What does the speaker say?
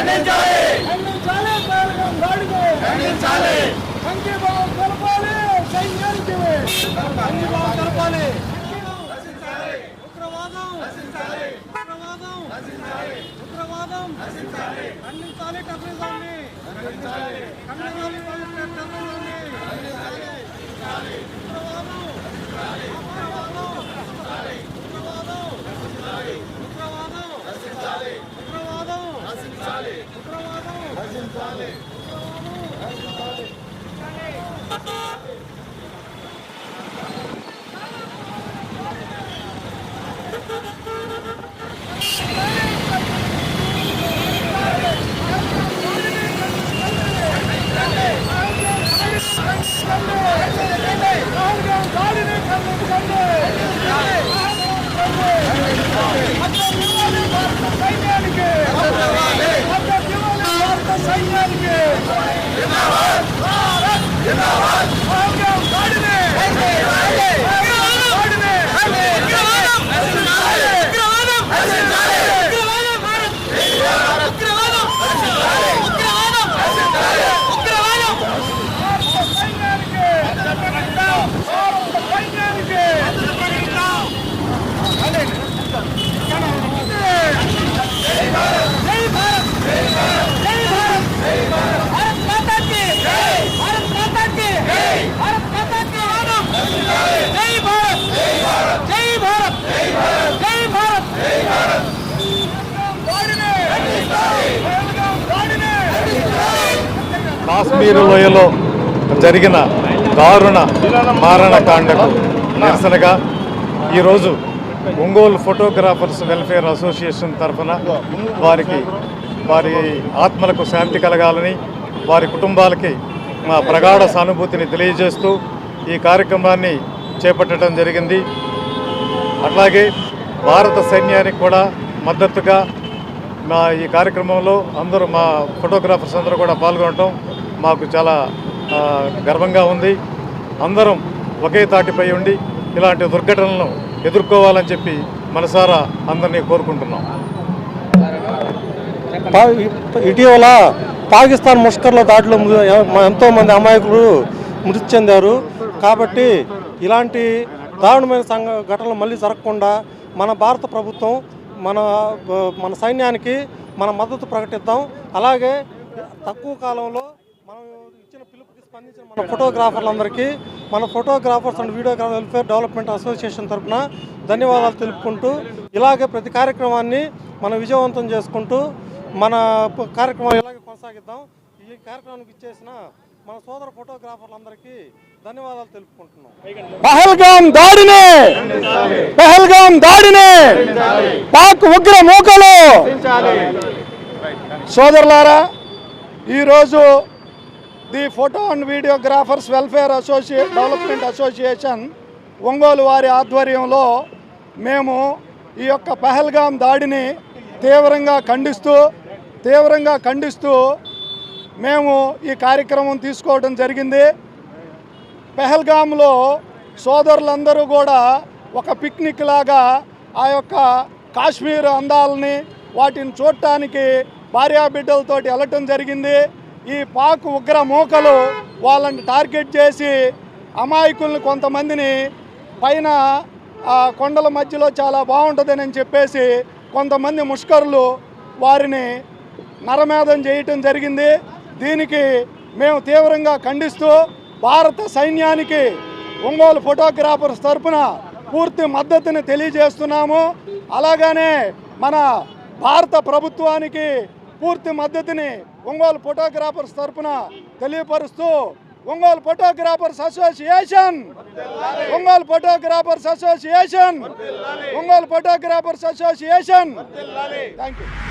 ఖండించాలి ఖండించాలి బాలకం గాడిగో ఖండించాలి సంఘీభావం తెలపాలి సైన్యానికి సంఘీభావం తెలపాలి ఉగ్రవాదం ఉగ్రవాదం ఉగ్రవాదం ఖండించాలి టెర్రరిజాన్ని ఖండించాలి Dale. కాశ్మీర్ లోయలో జరిగిన దారుణ మారణకాండకు నిరసనగా ఈరోజు ఒంగోలు ఫోటోగ్రాఫర్స్ వెల్ఫేర్ అసోసియేషన్ తరఫున వారికి వారి ఆత్మలకు శాంతి కలగాలని వారి కుటుంబాలకి మా ప్రగాఢ సానుభూతిని తెలియజేస్తూ ఈ కార్యక్రమాన్ని చేపట్టడం జరిగింది. అట్లాగే భారత సైన్యానికి కూడా మద్దతుగా మా ఈ కార్యక్రమంలో అందరూ మా ఫోటోగ్రాఫర్స్ అందరూ కూడా పాల్గొనటం మాకు చాలా గర్వంగా ఉంది. అందరం ఒకే తాటిపై ఉండి ఇలాంటి దుర్ఘటనలను ఎదుర్కోవాలని చెప్పి మనసారా అందరినీ కోరుకుంటున్నాం. ఇటీవల పాకిస్తాన్ ముష్కర్ల దాడిలో ఎంతోమంది ఎంతో మంది అమాయకులు మృతి చెందారు. కాబట్టి ఇలాంటి దారుణమైన సంఘ ఘటనలు మళ్ళీ జరగకుండా మన భారత ప్రభుత్వం మన మన సైన్యానికి మన మద్దతు ప్రకటిద్దాం. అలాగే తక్కువ కాలంలో స్పందించిన మన ఫోటోగ్రాఫర్లందరికీ మన photographers and videographer welfare development association తరఫున ధన్యవాదాలు తెలుపుకుంటూ ఇలాగే ప్రతి కార్యక్రమాన్ని మనం విజయవంతం చేసుకుంటూ మన కార్యక్రమం ఇలాగే కొనసాగిద్దాం ఈ కార్యక్రమానికి ఇచ్చేసిన మన సోదర ఫోటోగ్రాఫర్లందరికీ ధన్యవాదాలు తెలుపుకుంటున్నాం. పహల్గాం దాడిని! పహల్గాం దాడిని! పాక్ ఉగ్ర మూకలు! సోదరులారా ఈరోజు the photo and videographers welfare association development association Ongole వారి ఆధ్వర్యంలో మేము ఈ యొక్క పహల్గాం దాడిని తీవ్రంగా ఖండిస్తూ తీవ్రంగా ఖండిస్తూ మేము ఈ కార్యక్రమం తీసుకోవడం జరిగింది. పెహల్గాంలో సోదరులందరూ కూడా ఒక పిక్నిక్ లాగా ఆ యొక్క కాశ్మీర్ అందాలని వాటిని చూడటానికి భార్యాబిడ్డలతోటి వెళ్ళటం జరిగింది. ఈ పాక్ ఉగ్ర మూకలు వాళ్ళని టార్గెట్ చేసి అమాయకుల్ని కొంతమందిని పైన కొండల మధ్యలో చాలా బాగుంటుందని చెప్పేసి కొంతమంది ముష్కరులు వారిని నరమేధం చేయటం జరిగింది. దీనికి మేము తీవ్రంగా ఖండిస్తూ భారత సైన్యానికి ఒంగోలు ఫోటోగ్రాఫర్స్ తరఫున పూర్తి మద్దతుని తెలియజేస్తున్నాము. అలాగనే మన భారత ప్రభుత్వానికి పూర్తి మద్దతుని ఒంగోలు ఫోటోగ్రాఫర్స్ తరఫున తెలియపరుస్తూ Ongole photographers association! Ongole photographers association! Ongole photographers association! Thank you